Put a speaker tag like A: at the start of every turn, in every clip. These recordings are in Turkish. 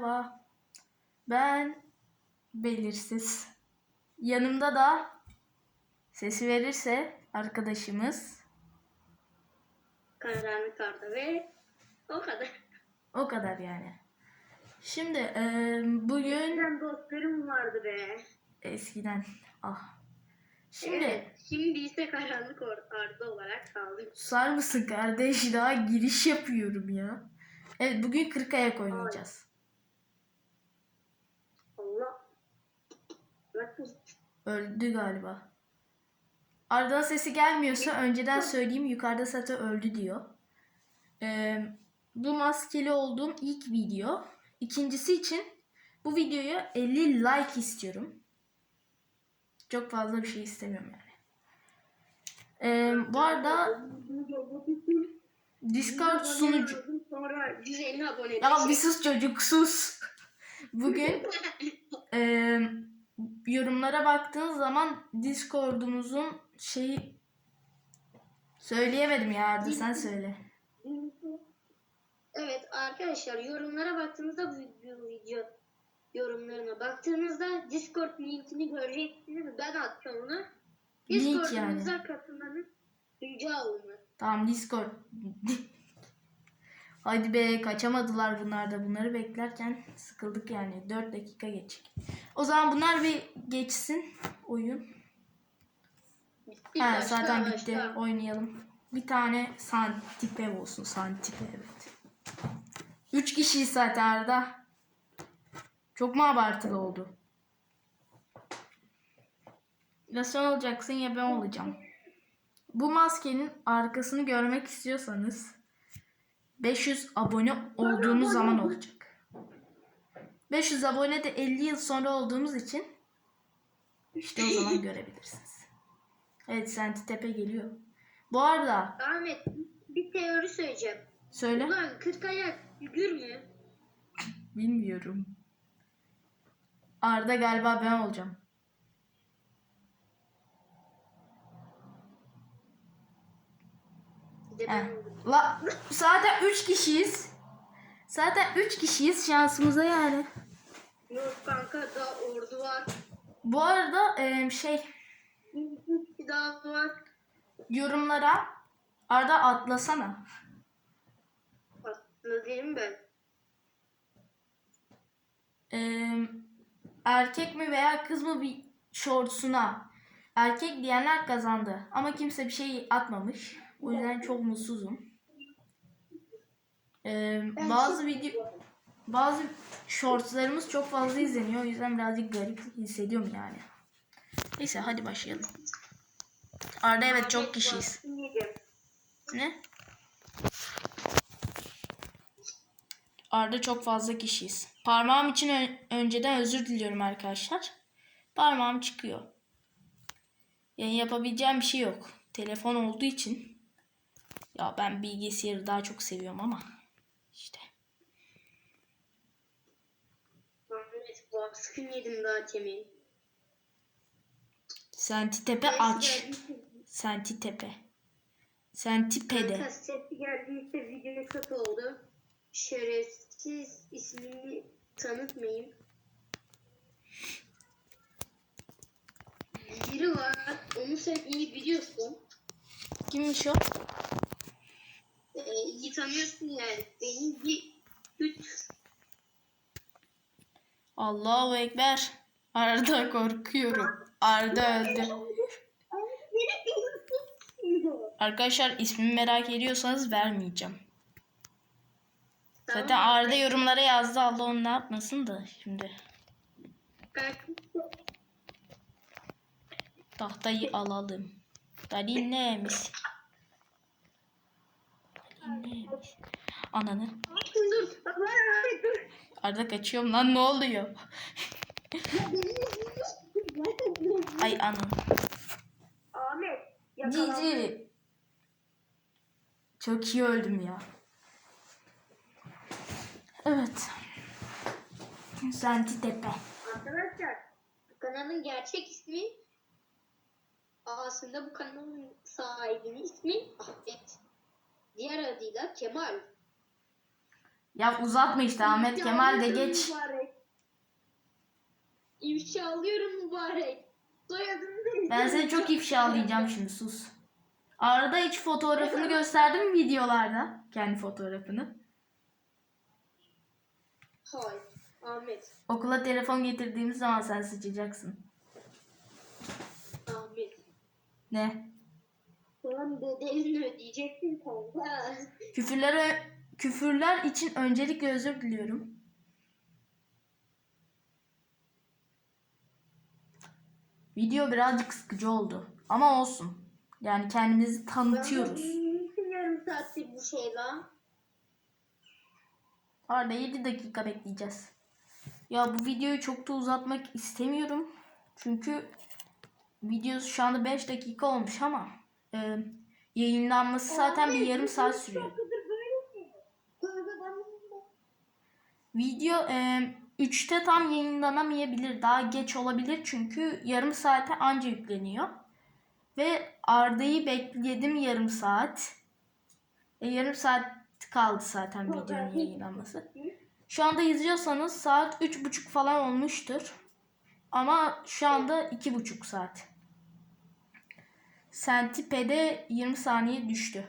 A: merhaba. Ben belirsiz. Yanımda da sesi verirse arkadaşımız.
B: Karanlık arda ve o kadar.
A: O kadar yani. Şimdi eee, bugün
B: Ben dostlarım vardı be.
A: eskiden ah. Şimdi
B: Evet, şimdi ise karanlık or- arda olarak kaldım.
A: susar mısın kardeş daha giriş yapıyorum ya. Evet bugün 40 ayak oynayacağız.
B: Allah. Nasıl?
A: Öldü galiba. Arda'nın sesi gelmiyorsa önceden söyleyeyim yukarıda zaten öldü diyor. Ee, bu maskeli olduğum ilk video. İkincisi için bu videoya 50 like istiyorum. Çok fazla bir şey istemiyorum yani. Ee, bu arada Discord sunucu...
B: Sonra 150 abone.
A: Ya bir sus çocuk sus. Bugün eee, yorumlara baktığınız zaman Discord'umuzun şeyi söyleyemedim ya Arda sen söyle.
B: Evet arkadaşlar yorumlara baktığınızda bu video yorumlarına baktığınızda Discord linkini göreceksiniz. Ben atacağım onu. Discord'umuza katılmanız rica olunur.
A: Tamam Discord. Hadi be kaçamadılar bunlar da. Bunları beklerken sıkıldık yani. 4 dakika geçecek. O zaman bunlar bir geçsin oyun.
B: Bitti,
A: Ha, zaten bitti.
B: başla.
A: Oynayalım. Bir tane santipe olsun. Santipe evet. Üç kişiyiz zaten Arda. Çok mu abartılı oldu? Ya sen olacaksın ya ben olacağım. Bu maskenin arkasını görmek istiyorsanız 500 abone olduğumuz zaman olacak. 500 abone de 50 yıl sonra olduğumuz için işte o zaman görebilirsiniz. Evet Senti Tepe geliyor. Bu arada
B: Ahmet bir teori söyleyeceğim.
A: söyle.
B: Ulan 40 ayak figür mü?
A: Bilmiyorum. Arda galiba ben olacağım. La zaten 3 kişiyiz. Zaten 3 kişiyiz şansımıza yani.
B: Yok kanka daha ordu var.
A: Bu arada em, şey
B: Bir daha var.
A: yorumlara Arda atlasana.
B: Değilim ben.
A: Em, erkek mi veya kız mı bir shortsuna erkek diyenler kazandı. Ama kimse bir şey atmamış. O yüzden çok mutsuzum. Em, bazı video bazı shortslarımız çok fazla izleniyor. O yüzden birazcık garip hissediyorum yani. Neyse hadi başlayalım. Arda evet çok kişiyiz. Ne? Arda çok fazla kişiyiz. Parmağım için önceden özür diliyorum arkadaşlar. Parmağım çıkıyor. Yani yapabileceğim bir şey yok. Telefon olduğu için. Ya ben bilgisayarı daha çok seviyorum ama. işte.
B: Ahmet baskın yedim daha temin.
A: Senti tepe aç. Senti tepe. Senti pede.
B: Kanka sesi geldiyse video kötü oldu. Şerefsiz ismini tanıtmayayım. Biri var. Onu sen iyi biliyorsun.
A: Kimmiş o?
B: Ee, iyi tanıyorsun yani. Benim bir üç
A: Allahu Ekber. Arda korkuyorum. Arda öldü. Arkadaşlar ismimi merak ediyorsanız vermeyeceğim. Zaten Arda yorumlara yazdı. Allah onu ne yapmasın da şimdi. Tahtayı alalım. Dalil neymiş? Dalil neymiş? Ananı.
B: Dur.
A: Arda kaçıyorum lan ne oluyor? Ay ananı.
B: Ahmet.
A: Cici. Çok iyi öldüm ya. Evet. Senti tepe.
B: Arkadaşlar bu kanalın gerçek ismi aslında bu kanalın sahibinin ismi Ahmet. Diğer adıyla Kemal.
A: Ya uzatma işte Ahmet Kemal de geç.
B: Mübarek. İfşa alıyorum mübarek. Soyadını da
A: Ben seni çok ifşalayacağım şimdi sus. Arada hiç fotoğrafını gösterdim mi videolarda? Kendi fotoğrafını.
B: Hayır. Ahmet.
A: Okula telefon getirdiğimiz zaman sen sıçacaksın.
B: Ahmet.
A: Ne?
B: Ulan bedelini ödeyeceksin kanka.
A: Küfürlere küfürler için öncelikle özür diliyorum. Video birazcık sıkıcı oldu. Ama olsun. Yani kendimizi tanıtıyoruz.
B: Yarım saattir bu şey lan.
A: Arada 7 dakika bekleyeceğiz. Ya bu videoyu çok da uzatmak istemiyorum. Çünkü video şu anda 5 dakika olmuş ama e, yayınlanması zaten bir yarım saat sürüyor.
B: Dakikadır böyle mi? Kanka ben bunu-
A: Video e, 3'te tam yayınlanamayabilir. Daha geç olabilir çünkü yarım saate anca yükleniyor. Ve Arda'yı bekledim yarım saat. E, yarım saat kaldı zaten videonun yayınlanması. Şu anda izliyorsanız saat 3.30 falan olmuştur. Ama şu anda 2.5 saat. Sentipe'de 20 saniye düştü.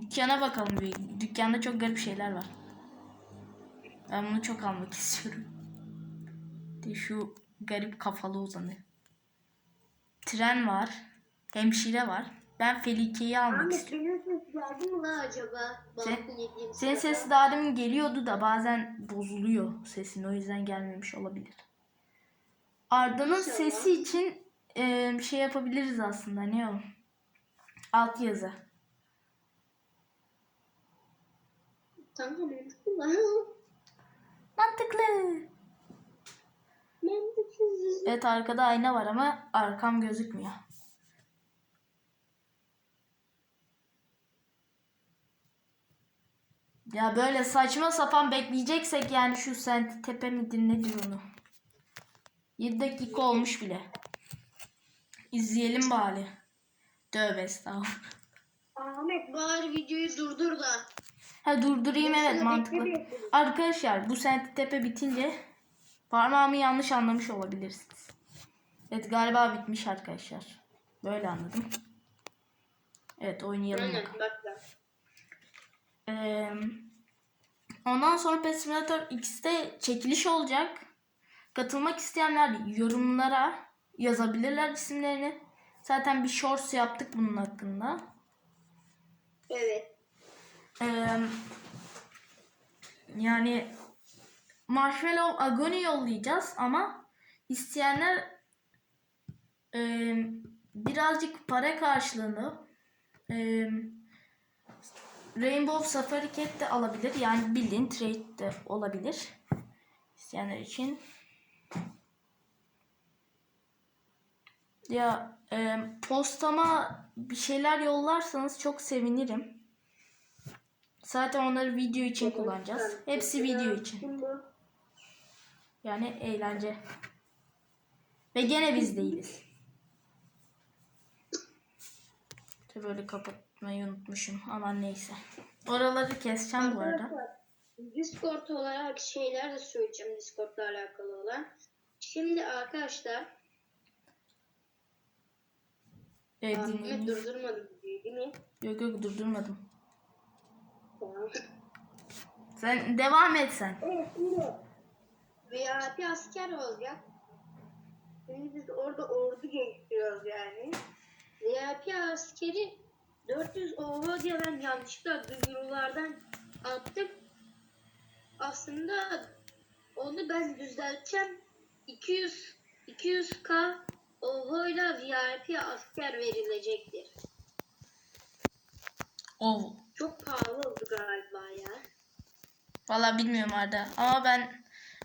A: Dükkana bakalım bir. Dükkanda çok garip şeyler var. Ben bunu çok almak istiyorum. De şu garip kafalı uzanı. Tren var. Hemşire var. Ben Felike'yi almak
B: Ahmet
A: istiyorum.
B: benim ses geldi mi lan acaba?
A: Sen- Senin sesi daha demin geliyordu da bazen bozuluyor sesin. O yüzden gelmemiş olabilir. Arda'nın sesi için e, bir şey yapabiliriz aslında. Ne o? Alt yazı.
B: Kanka mantıklı.
A: Mantıklı. Evet arkada ayna var ama arkam gözükmüyor. Ya böyle saçma sapan bekleyeceksek yani şu senti tepe midir nedir onu? 7 dakika olmuş bile. İzleyelim bari. Tövbe estağfurullah.
B: Ahmet bari videoyu durdur da.
A: Ha durdurayım evet mantıklı. Arkadaşlar bu senti tepe bitince parmağımı yanlış anlamış olabilirsiniz. Evet galiba bitmiş arkadaşlar. Böyle anladım. Evet oynayalım
B: Aynen.
A: Ee, ondan sonra Pet Simulator X'te çekiliş olacak. Katılmak isteyenler yorumlara yazabilirler isimlerini. Zaten bir shorts yaptık bunun hakkında.
B: Evet.
A: Ee, yani Marshmallow Agony yollayacağız ama isteyenler e, birazcık para karşılığını e, Rainbow Safari Cat de alabilir. Yani bildiğin trade de olabilir. İsteyenler için. Ya e, postama bir şeyler yollarsanız çok sevinirim. Zaten onları video için kullanacağız. Hepsi video için. Yani eğlence. Ve gene biz değiliz. Tabii böyle kapatmayı unutmuşum. Aman neyse. Oraları keseceğim bu arada.
B: Discord olarak şeyler de söyleyeceğim Discord'la alakalı olan. Şimdi arkadaşlar
A: Evet
B: Ahmet
A: dinleyin.
B: durdurmadı videoyu değil mi?
A: Yok yok durdurmadım. Sen devam et sen.
B: Evet şimdi VIP asker olacak. Şimdi biz orada ordu geliştiriyoruz yani. VIP askeri 400 OVO diye ben yanlışlıkla duyurulardan attım. Aslında onu ben düzelteceğim. 200 200k OVO ile VIP asker verilecektir.
A: Ov.
B: Çok pahalı oldu galiba ya.
A: Valla bilmiyorum Arda. Ama ben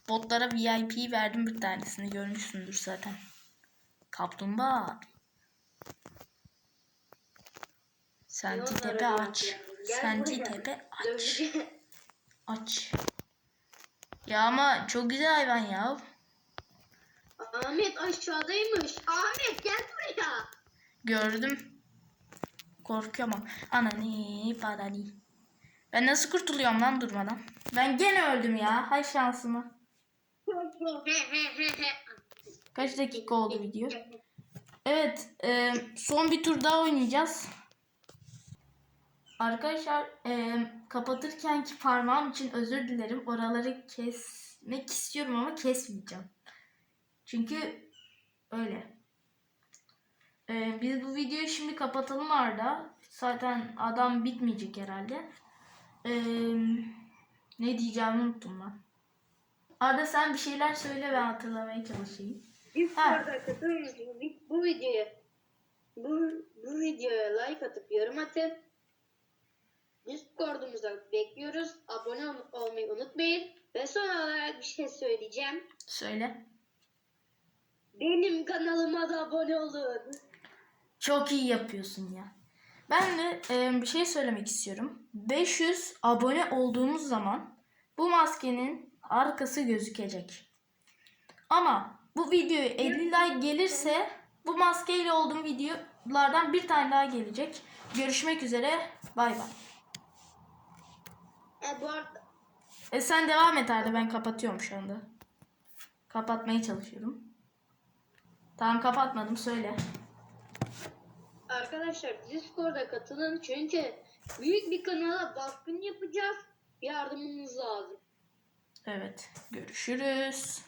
A: botlara VIP verdim bir tanesini. Görmüşsündür zaten. Kaplumbağa. Senti tepe aç. Senti tepe aç. Aç. Ya ama çok güzel hayvan ya.
B: Ahmet aşağıdaymış. Ahmet gel buraya.
A: Gördüm. Korkuyorum ama. Anani parani. Ben nasıl kurtuluyorum lan durmadan? Ben gene öldüm ya. Hay şansıma. Kaç dakika oldu video? Evet, e, son bir tur daha oynayacağız. Arkadaşlar, e, kapatırkenki parmağım için özür dilerim. Oraları kesmek istiyorum ama kesmeyeceğim. Çünkü öyle. E, biz bu videoyu şimdi kapatalım Arda. Zaten adam bitmeyecek herhalde. E, ne diyeceğimi unuttum ben. Arda sen bir şeyler söyle ben hatırlamaya çalışayım.
B: Discord'a katılın. Bu videoya bu, bu videoya like atıp yorum atın. Discord'umuza bekliyoruz. Abone ol- olmayı unutmayın. Ve son olarak bir şey söyleyeceğim.
A: Söyle.
B: Benim kanalıma da abone olun.
A: Çok iyi yapıyorsun ya. Ben de e, bir şey söylemek istiyorum. 500 abone olduğumuz zaman bu maskenin arkası gözükecek. Ama bu videoya 50 like gelirse bu maskeyle olduğum videolardan bir tane daha gelecek. Görüşmek üzere. Bay bay.
B: E, bu arada
A: E sen devam et Arda ben kapatıyorum şu anda. Kapatmaya çalışıyorum. Tamam kapatmadım söyle.
B: Arkadaşlar Discord'a katılın çünkü büyük bir kanala baskın yapacağız. Yardımınız lazım.
A: Evet görüşürüz.